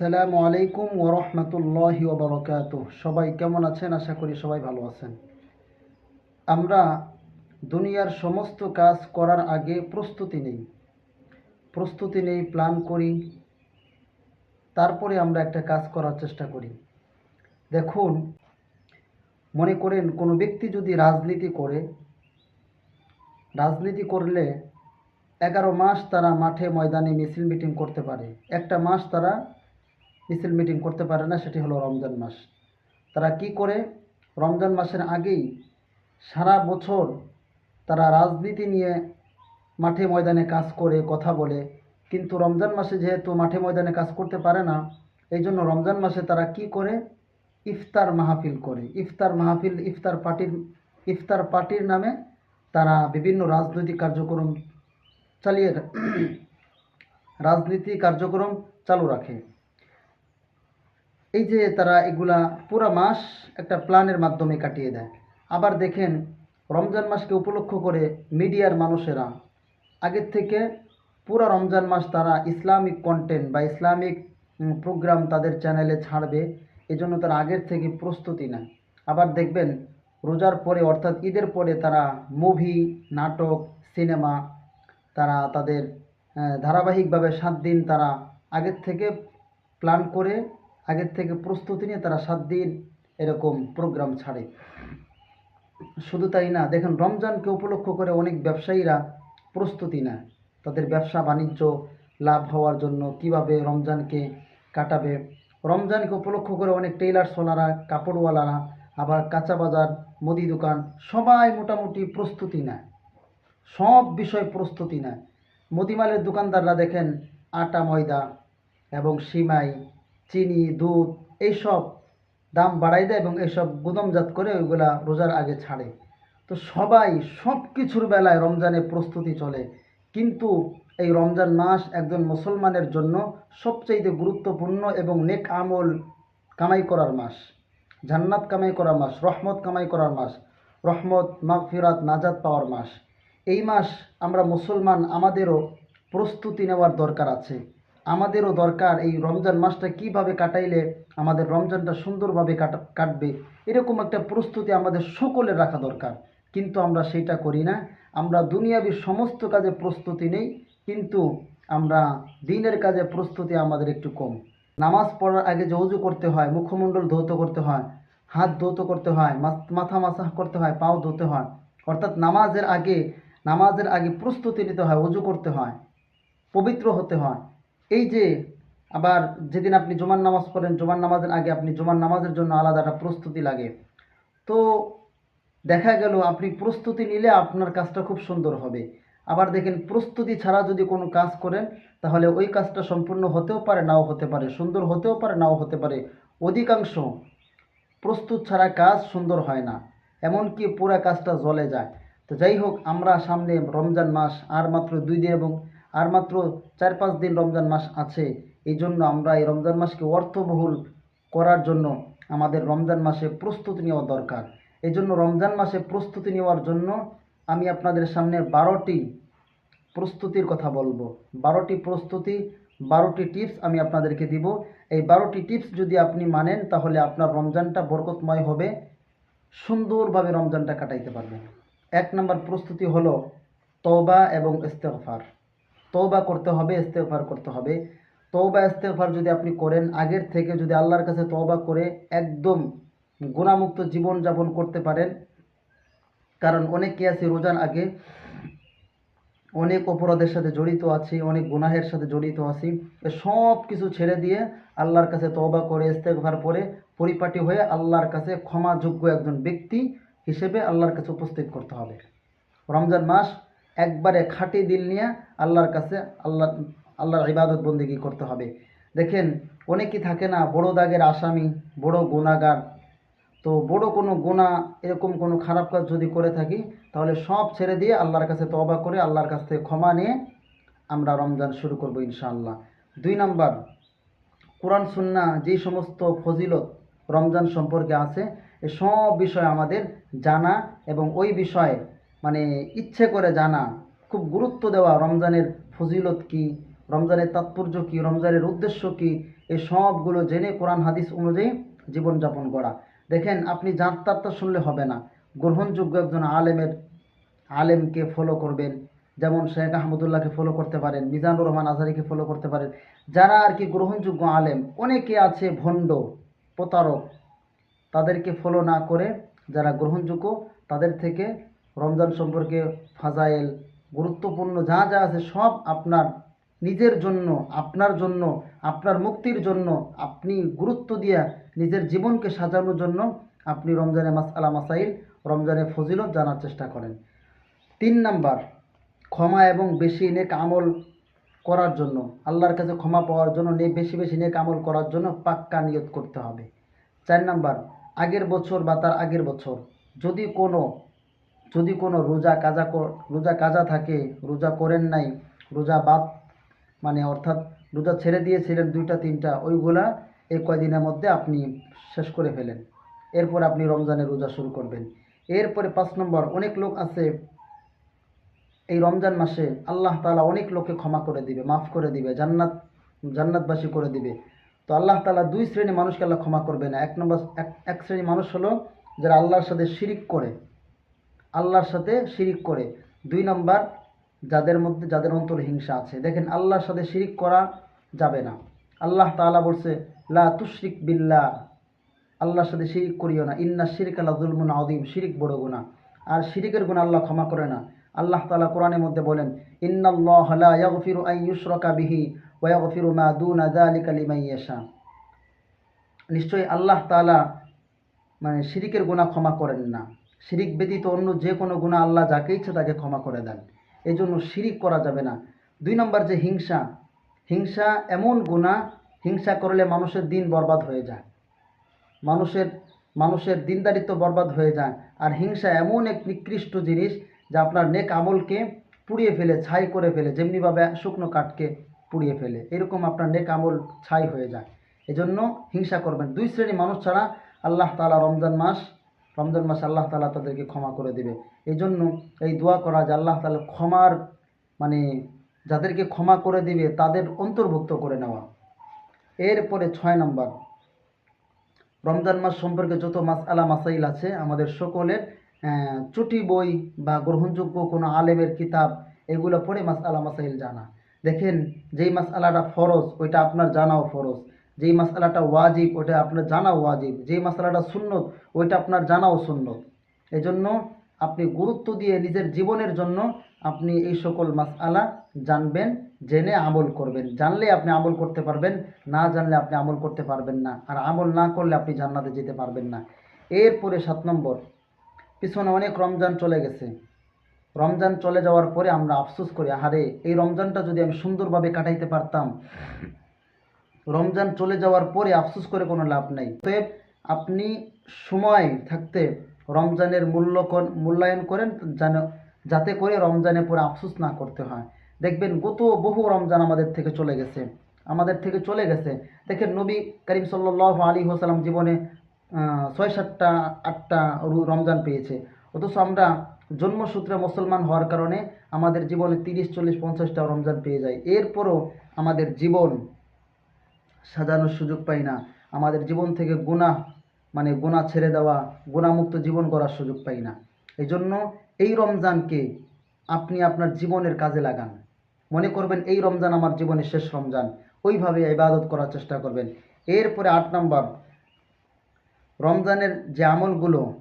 আসসালামু আলাইকুম ওরহমতুল্লাহি ওবরকাত সবাই কেমন আছেন? আশা করি সবাই ভালো আছেন। আমরা দুনিয়ার সমস্ত কাজ করার আগে প্রস্তুতি নেই। প্রস্তুতি নেই, প্ল্যান করি। তারপরে আমরা একটা কাজ করার চেষ্টা করি। দেখুন, মনে করেন কোনো ব্যক্তি যদি রাজনীতি করে, রাজনীতি করলে এগারো মাস তারা মাঠে ময়দানে মিছিল মিটিং করতে পারে। একটা মাস তারা মিছিল মিটিং করতে পারে না, সেটি হলো রমজান মাস। তারা কি করে? রমজান মাসের আগেই সারা বছর তারা রাজনীতি নিয়ে মাঠে ময়দানে কাজ করে, কথা বলে। কিন্তু রমজান মাসে যেহেতু মাঠে ময়দানে কাজ করতে পারে না, এই জন্য রমজান মাসে তারা কি করে? ইফতার মাহফিল করে। ইফতার মাহফিল, ইফতার পার্টির ইফতার পার্টির নামে তারা বিভিন্ন রাজনৈতিক কার্যক্রম চালিয়ে, রাজনীতি কার্যক্রম চালু রাখে। এই যে তারা এগুলা পুরো মাস একটা প্ল্যানের মাধ্যমে কাটিয়ে দেয়। আবার দেখেন, রমজান মাসকে উপলক্ষ করে মিডিয়ার মানুষেরা, আগের থেকে পুরো রমজান মাস তারা ইসলামিক কন্টেন্ট বা ইসলামিক প্রোগ্রাম তাদের চ্যানেলে ছাড়বে, এজন্য তারা আগের থেকে প্রস্তুতি নেয়। আবার দেখবেন, রোজার পরে অর্থাৎ ঈদের পরে তারা মুভি নাটক সিনেমা তারা তাদের ধারাবাহিকভাবে সাত দিন তারা আগের থেকে প্ল্যান করে আগের থেকে প্রস্তুতি নিয়ে তারা সাত দিন এরকম প্রোগ্রাম ছাড়ে। শুধু তাই না, দেখেন রমজানকে উপলক্ষ করে অনেক ব্যবসায়ীরা প্রস্তুতি নেয়। তাদের ব্যবসা বাণিজ্য লাভ হওয়ার জন্য কীভাবে রমজানকে কাটাবে। রমজানকে উপলক্ষ করে অনেক টেইলার্সওয়ালারা কাপড়ওয়ালারা, আবার কাঁচা বাজার মুদি দোকান, সবাই মোটামুটি প্রস্তুতি নেয়। সব বিষয় প্রস্তুতি নেয়। মুদিমালের দোকানদাররা দেখেন আটা ময়দা এবং সিমাই চিনি, দুধ এইসব দাম বাড়াই দেয় এবং এইসব গুদমজাত করে ওইগুলা রোজার আগে ছাড়ে। তো সবাই সব কিছুর বেলায় রমজানে প্রস্তুতি চলে। কিন্তু এই রমজান মাস একজন মুসলমানের জন্য সবচেয়ে গুরুত্বপূর্ণ এবং নেক আমল কামাই করার মাস। জান্নাত কামাই করার মাস, রহমত কামাই করার মাস, রহমত, মাগফিরাত, নাজাত পাওয়ার মাস। এই মাস আমরা মুসলমান আমাদেরও প্রস্তুতি নেওয়ার দরকার আছে। আমাদেরও দরকার এই রমজান মাসটা কীভাবে কাটাইলে আমাদের রমজানটা সুন্দরভাবে কাটা, কাটবে? এরকম একটা প্রস্তুতি আমাদের সকলের রাখা দরকার। কিন্তু আমরা সেটা করি না। আমরা দুনিয়াবি সমস্ত কাজে প্রস্তুতি নেই, কিন্তু আমরা দিনের কাজে প্রস্তুতি আমাদের একটু কম। নামাজ পড়ার আগে যে অজু করতে হয়, মুখমণ্ডল ধৌত করতে হয়, হাত ধৌত করতে হয় মাথ- মাসাহ করতে হয়, পাও ধুতে হয়, অর্থাৎ নামাজের আগে নামাজের আগে প্রস্তুতি নিতে হয়, অজু করতে হয়, পবিত্র হতে হয়। এই যে আবার যেদিন আপনি জুমার নামাজ পড়েন, জুমার নামাজের আগে আপনি জুমার নামাজের জন্য আলাদা একটা প্রস্তুতি লাগে। তো দেখা গেল আপনি প্রস্তুতি নিলে আপনার কাজটা খুব সুন্দর হবে। আবার দেখেন প্রস্তুতি ছাড়া যদি কোনো কাজ করেন, তাহলে ওই কাজটা সম্পূর্ণ হতেও পারে, নাও হতে পারে। সুন্দর হতেও পারে, নাও হতে পারে। অধিকাংশ প্রস্তুত ছাড়া কাজ সুন্দর হয় না, এমনকি পুরা কাজটা জ্বলে যায়। তো যাই হোক, আমরা সামনে রমজান মাস, আর মাত্র দুই দিন এবং আর মাত্র চার পাঁচ দিন রমজান মাস আছে এই জন্য আমরা এই রমজান মাসকে অর্থবহুল করার জন্য আমাদের রমজান মাসে প্রস্তুতি নেওয়া দরকার। এই জন্য রমজান মাসে প্রস্তুতি নেওয়ার জন্য আমি আপনাদের সামনে বারোটি প্রস্তুতির কথা বলব। বারোটি প্রস্তুতি, বারোটি টিপস আমি আপনাদেরকে দিব। এই বারোটি টিপস যদি আপনি মানেন, তাহলে আপনার রমজানটা বরকতময় হবে, সুন্দরভাবে রমজানটা কাটাইতে পারবেন। এক নম্বর প্রস্তুতি হলো তওবা এবং ইস্তেগফার। তওবা করতে হবে, ইস্তেগফার করতে হবে। তওবা, ইস্তেগফার যদি আপনি করেন, আগের থেকে যদি আল্লাহর কাছে তওবা করে একদম গুণামুক্ত জীবন যাপন করতে পারেন, কারণ অনেকে আছে রোজার আগে অনেক অপরাধের সাথে জড়িত আছি, অনেক গুনাহের সাথে জড়িত আছি। সব কিছু ছেড়ে দিয়ে আল্লাহর কাছে তওবা করে, ইস্তেগফার পরে পরিপাটি হয়ে আল্লাহর কাছে ক্ষমাযোগ্য একজন ব্যক্তি হিসেবে আল্লাহর কাছে উপস্থিত করতে হবে। রমজান মাস একবারে খাঁটি দিল নিয়ে আল্লাহর কাছে আল্লাহ, আল্লাহর ইবাদত বন্দিগি করতে হবে। দেখেন অনেকেই থাকে না, বড় দাগের আসামি, বড় গুণাগার তো বড় কোনো গুণা এরকম কোনো খারাপ কাজ যদি করে থাকি, তাহলে সব ছেড়ে দিয়ে আল্লাহর কাছে তওবা করে আল্লাহর কাছ থেকে ক্ষমা নিয়ে আমরা রমজান শুরু করব ইনশাআল্লাহ। দুই নাম্বার, কোরআন সুন্না যে সমস্ত ফজিলত রমজান সম্পর্কে আছে, এ সব বিষয় আমাদের জানা এবং ওই বিষয়ে মানে ইচ্ছে করে জানা, খুব গুরুত্ব দেওয়া রমজানের ফজিলত কি, রমজানের তাৎপর্য কি, রমজানের উদ্দেশ্য কি এই সবগুলো জেনে কোরআন, হাদিস অনুযায়ী জীবনযাপন করা। দেখেন, আপনি যার শুনলে হবে না। গ্রহণযোগ্য একজন আলেমের, আলেমকে ফলো করবেন। যেমন শেখ আহমদুল্লাহকে ফলো করতে পারেন, মিজানুর রহমান আজহারিকে ফলো করতে পারেন। যারা আর কি গ্রহণযোগ্য আলেম, অনেকে আছে ভণ্ড, প্রতারক। তাদেরকে ফলো না করে যারা গ্রহণযোগ্য, তাদের থেকে রমজান সম্পর্কে ফাজাইল, গুরুত্বপূর্ণ যা যা আছে সব আপনার নিজের জন্য, আপনার জন্য, আপনার মুক্তির জন্য আপনি গুরুত্ব দিয়া নিজের জীবনকে সাজানোর জন্য আপনি রমজানে মাস আলা মাসাইল, রমজানে ফজিলত জানার চেষ্টা করেন। তিন নাম্বার, ক্ষমা এবং বেশি নেক আমল করার জন্য। আল্লাহর কাছে ক্ষমা পাওয়ার জন্য নে, বেশি বেশি নেক আমল করার জন্য পাক্কা নিয়ত করতে হবে। চার নাম্বার, আগের বছর বা তার আগের বছর, যদি কোনো যদি কোনো রোজা কাজা রোজা কাজা থাকে, রোজা করেন নাই, রোজা বাদ মানে অর্থাৎ রোজা ছেড়ে দিয়েছিলেন দুইটা, তিনটা, ওইগুলা এই কয়দিনের মধ্যে আপনি শেষ করে ফেলেন। এরপর আপনি রমজানের রোজা শুরু করবেন। এরপরে পাঁচ নম্বর, অনেক লোক আছে, এই রমজান মাসে আল্লাহ তালা অনেক লোককে ক্ষমা করে দিবে, মাফ করে দিবে, জান্নাত, জান্নাতবাসী করে দিবে। তো আল্লাহ তালা দুই শ্রেণি মানুষকে আল্লাহ ক্ষমা করবে না। এক নম্বর, এক শ্রেণি মানুষ হলো যারা আল্লাহর সাথে শিরিক করে। আল্লাহর সাথে শিরিক করে। দুই নম্বর, যাদের মধ্যে, যাদের অন্তর হিংসা আছে। দেখেন, আল্লাহর সাথে শিরিক করা যাবে না। আল্লাহ তাআলা বলছে, লা তুশরিক বিল্লাহ। আল্লাহর সাথে শিরিক করিও না। ইন্না শিরিক আল্লাহ জুলমুন আদিম শিরিক বড় গুণা আর শিরিকের গুণা আল্লাহ ক্ষমা করে না। আল্লাহ তালা কোরআনের মধ্যে বলেন, ইন্নাল্লাহ নিশ্চয়ই আল্লাহ তাআলা মানে শিরিকের গুণা ক্ষমা করেন না। শিরিক ব্যতীত অন্য যে কোনো গুণা আল্লাহ যাকে ইচ্ছে তাকে ক্ষমা করে দেন। এই জন্য শিরিক করা যাবে না। দুই নম্বর যে হিংসা হিংসা এমন গুণা, হিংসা করলে মানুষের দিন বরবাদ হয়ে যায়। মানুষের মানুষের দিনদারিত্ব বরবাদ হয়ে যায়। আর হিংসা এমন এক নিকৃষ্ট জিনিস যা আপনার নেক আমলকে পুড়িয়ে ফেলে, ছাই করে ফেলে, যেমনিভাবে শুকনো কাঠকে পুড়িয়ে ফেলে। এরকম আপনার নেক আমল ছাই হয়ে যায়। এজন্য হিংসা করবেন। দুই শ্রেণি মানুষ ছাড়া আল্লাহ তালা রমজান মাস রমজান মাস আল্লাহ তাআলা তাদেরকে ক্ষমা করে দেবে। এই জন্য এই দোয়া করা যে আল্লাহ তালা ক্ষমার মানে যাদেরকে ক্ষমা করে দিবে, তাদের অন্তর্ভুক্ত করে নেওয়া। এরপরে ছয় নম্বর, রমজান মাস সম্পর্কে যত মাস আলা মাসাইল আছে, আমাদের সকলের চুটি বই বা গ্রহণযোগ্য কোনো আলেমের কিতাব, এগুলো পড়ে মাস আলা মাসাইল জানা। দেখেন, যেই মাস আলাটা ফরজ, ওইটা আপনার জানাও ফরজ। যেই মাস আলাটা ওয়াজিব ওইটা আপনার জানা ওয়াজিব। যেই মাসালাটা সুন্নত, ওইটা আপনার জানাও সুন্নত। এই জন্য আপনি গুরুত্ব দিয়ে নিজের জীবনের জন্য আপনি এই সকল মাস আলা জানবেন, জেনে আমল করবেন। জানলে আপনি আমল করতে পারবেন, না জানলে আপনি আমল করতে পারবেন না। আর আমল না করলে আপনি জান্নাতে যেতে পারবেন না। এরপরে সাত নম্বর, পিছনে অনেক রমজান চলে গেছে। রমজান চলে যাওয়ার পরে আমরা আফসোস করি, আহারে, এই রমজানটা যদি আমি সুন্দরভাবে কাটাইতে পারতাম রমজান চলে যাওয়ার পরে আফসোস করে কোনো লাভ নেই। অতএব আপনি সময় থাকতে রমজানের মূল্য মূল্যায়ন করেন যেন যাতে করে রমজানের পরে আফসোস না করতে হয়। দেখবেন গত বহু রমজান আমাদের থেকে চলে গেছে। আমাদের থেকে চলে গেছে। দেখেন নবী করিম সাল্লাহ আলী হোসালাম জীবনে ছয় সাতটা, আটটা রমজান পেয়েছে। অথচ আমরা জন্মসূত্রে মুসলমান হওয়ার কারণে আমাদের জীবনে তিরিশ, চল্লিশ, পঞ্চাশটা রমজান পেয়ে যায়। এরপরও আমাদের জীবন সাজানোর সুযোগ পাই না। আমাদের জীবন থেকে গুনাহ মানে গুনাহ ছেড়ে দেওয়া, গুণামুক্ত জীবন করার সুযোগ পাই না। এই জন্য এই রমজানকে আপনি আপনার জীবনের কাজে লাগান। মনে করবেন, এই রমজান আমার জীবনের শেষ রমজান। ওইভাবে ইবাদত করার চেষ্টা করবেন। এরপরে আট নম্বর, রমজানের যে আমলগুলো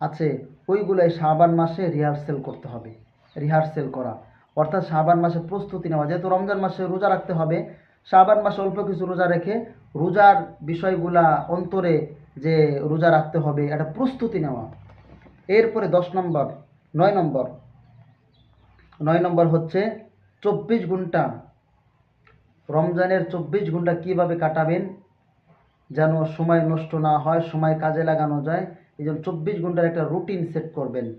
আছে ওইগুলোই শাবান মাসে রিহার্সেল করতে হবে। রিহার্সেল করা। অর্থাৎ শাবান মাসে প্রস্তুতি নেওয়া। যেহেতু রমজান মাসে রোজা রাখতে হবে শাবান মাসে অল্প কিছু রোজা রেখে রোজার বিষয়গুলা অন্তরে যে রোজা রাখতে হবে একটা প্রস্তুতি নেওয়া। এরপরে দশ নম্বর, নয় নম্বর। নয় নম্বর হচ্ছে চব্বিশ ঘণ্টা। রমজানের চব্বিশ ঘণ্টা কীভাবে কাটাবেন? যেন সময় নষ্ট না হয়, সময় কাজে লাগানো যায়। এই জন্য চব্বিশ ঘণ্টার একটা রুটিন সেট করবেন।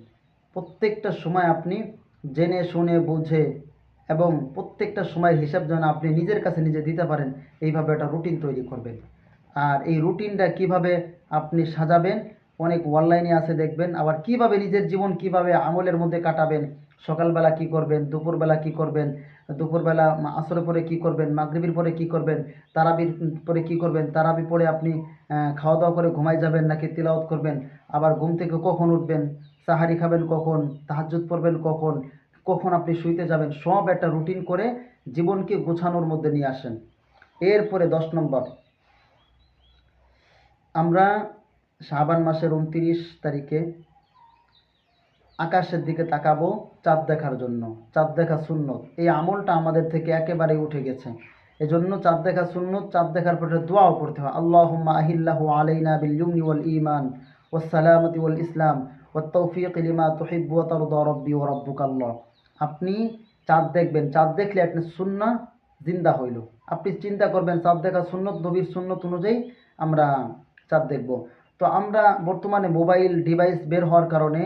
প্রত্যেকটা সময় আপনি জেনে শুনে বুঝে এবং প্রত্যেকটা সময়ের হিসাব যেন আপনি নিজের কাছে নিজে দিতে পারেন, এইভাবে একটা রুটিন তৈরি করবেন। আর এই রুটিনটা কীভাবে আপনি সাজাবেন, অনেক অনলাইনে আছে দেখবেন, আবার কীভাবে নিজের জীবন কীভাবে আমলের মধ্যে কাটাবেন, সকালবেলা কি করবেন, দুপুরবেলা কি করবেন, দুপুরবেলা আসরের পরে কি করবেন, মাগরিবির পরে কি করবেন, তারাবির পরে কি করবেন তারাবি পরে আপনি খাওয়া দাওয়া করে ঘুমাই যাবেন নাকি তিলাওয়াত করবেন, আবার ঘুম থেকে কখন উঠবেন, সাহারি খাবেন কখন, তাহাজ্জুদ পড়বেন কখন কখন আপনি শুইতে যাবেন, সব একটা রুটিন করে জীবনকে গোছানোর মধ্যে নিয়ে আসেন। এরপরে দশ নম্বর। আমরা শাবান মাসের উনত্রিশ তারিখে আকাশের দিকে তাকাবো চাঁদ দেখার জন্য। চাঁদ দেখা সুন্নত। এই আমলটা আমাদের থেকে একেবারেই উঠে গেছে। এজন্য চাঁদ দেখা সুন্নত, চাঁদ দেখার পরে দোয়াও পড়তে হয়। আল্লাহুম্মা আহিল্লাহু আলাইনা বিল ইউমনি ওয়াল ঈমান ওয়াস সালামতি ওয়াল ইসলাম ওয়াত তৌফিক লিমা তুহিব্বু ওয়া তারদা রাব্বি ওয়া আপনি চাঁদ দেখবেন। চাঁদ দেখলে আপনি সুন্নাহ জিন্দা হইল। আপনি চিন্তা করবেন, চাঁদ দেখা সুন্নত নবীর সুন্নত অনুযায়ী আমরা চাঁদ দেখব। তো আমরা বর্তমানে মোবাইল ডিভাইস বের হওয়ার কারণে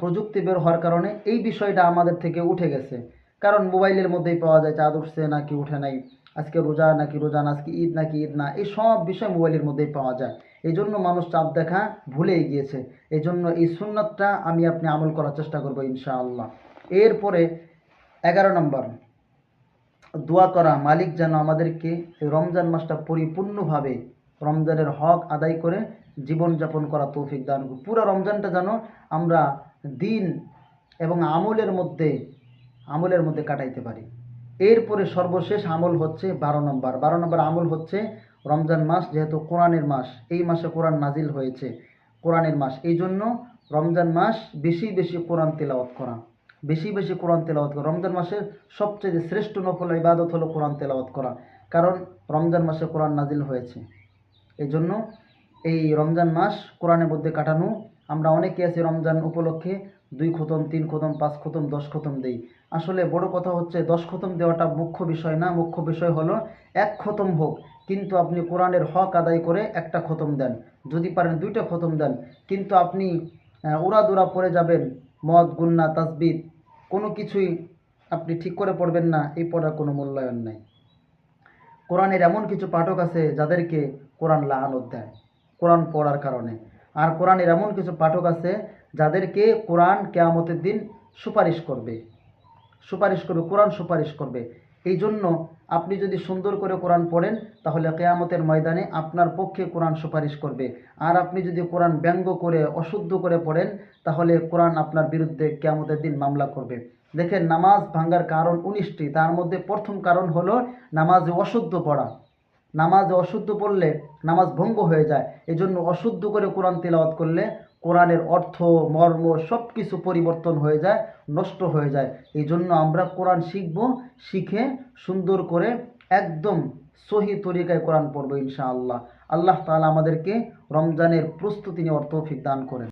প্রযুক্তি বের হওয়ার কারণে এই বিষয়টা আমাদের থেকে উঠে গেছে। কারণ মোবাইলের মধ্যেই পাওয়া যায়, চাঁদ উঠছে নাকি উঠে নাই, আজকে রোজা নাকি রোজা না, আজকে ঈদ নাকি ঈদ না, এই সব বিষয় মোবাইলের মধ্যেই পাওয়া যায়। এই জন্য মানুষ চাঁদ দেখা ভুলেই গিয়েছে। এই জন্য এই সুন্নতটা আমি আপনি আমল করার চেষ্টা করব ইনশাআল্লাহ। এরপরে এগারো নম্বর। দোয়া করা, মালিক যেন আমাদেরকে রমজান মাসটা পরিপূর্ণভাবে রমজানের হক আদায় করে জীবনযাপন করা তৌফিক দান করুন। পুরো রমজানটা যেন আমরা দিন এবং আমলের মধ্যে আমলের মধ্যে কাটাইতে পারি। এরপরে সর্বশেষ আমল হচ্ছে বারো নম্বর। বারো নম্বর আমল হচ্ছে রমজান মাস, যেহেতু কোরআনের মাস, এই মাসে কোরআন নাজিল হয়েছে। কোরআনের মাস, এই জন্য রমজান মাস বেশি বেশি কোরআন তেলাওয়াত করা। বেশি বেশি কোরআন তেলাওয়াত করা। রমজান মাসের সবচেয়ে শ্রেষ্ঠ নফল ইবাদত হলো কোরআন তেলাওয়াত করা। কারণ রমজান মাসে কোরআন নাজিল হয়েছে। এই জন্য এই রমজান মাস কোরআনের মধ্যে কাটানো। আমরা অনেকে আছি রমজান উপলক্ষে দুই খতম, তিন খতম, পাঁচ খতম, দশ খতম দেই। আসলে বড় কথা হচ্ছে দশ খতম দেওয়াটা মুখ্য বিষয় না। মুখ্য বিষয় হলো এক খতম হোক, কিন্তু আপনি কোরআনের হক আদায় করে একটা খতম দেন। যদি পারেন দুইটা খতম দেন, কিন্তু আপনি উড়াদুরা পড়ে যাবেন মদ, গুন্না তাসবিদ কোনো কিছুই আপনি ঠিক করে পড়বেন না, এই পড়ার কোনো মূল্যায়ন নেই। কোরআনের এমন কিছু পাঠক আছে যাদেরকে কোরআন লাহানত দেয়, কোরআন পড়ার কারণে। আর কোরআনের এমন কিছু পাঠক আছে যাদেরকে কোরআন কেয়ামতের দিন সুপারিশ করবে সুপারিশ করবে, কোরআন সুপারিশ করবে। এই জন্য আপনি যদি সুন্দর করে কোরআন পড়েন, তাহলে কেয়ামতের ময়দানে আপনার পক্ষে কোরআন সুপারিশ করবে। আর আপনি যদি কোরআন ব্যঙ্গ করে, অশুদ্ধ করে পড়েন, তাহলে কোরআন আপনার বিরুদ্ধে কেয়ামতের দিন মামলা করবে। দেখেন, নামাজ ভাঙ্গার কারণ উনিশটি। তার মধ্যে প্রথম কারণ হলো নামাজে অশুদ্ধ পড়া। নামাজে অশুদ্ধ পড়লে নামাজ ভঙ্গ হয়ে যায়। এই জন্য অশুদ্ধ করে কোরআন তেলাওয়াত করলে কোরআনের অর্থ, মর্ম সব কিছু পরিবর্তন হয়ে যায়, নষ্ট হয়ে যায়। এই জন্য আমরা কোরআন শিখব, শিখে সুন্দর করে একদম সহি তরিকায় কোরআন পড়ব ইনশাআল্লাহ। আল্লাহ তালা আমাদেরকে রমজানের প্রস্তুতি নেওয়ার তৌফিক দান করেন।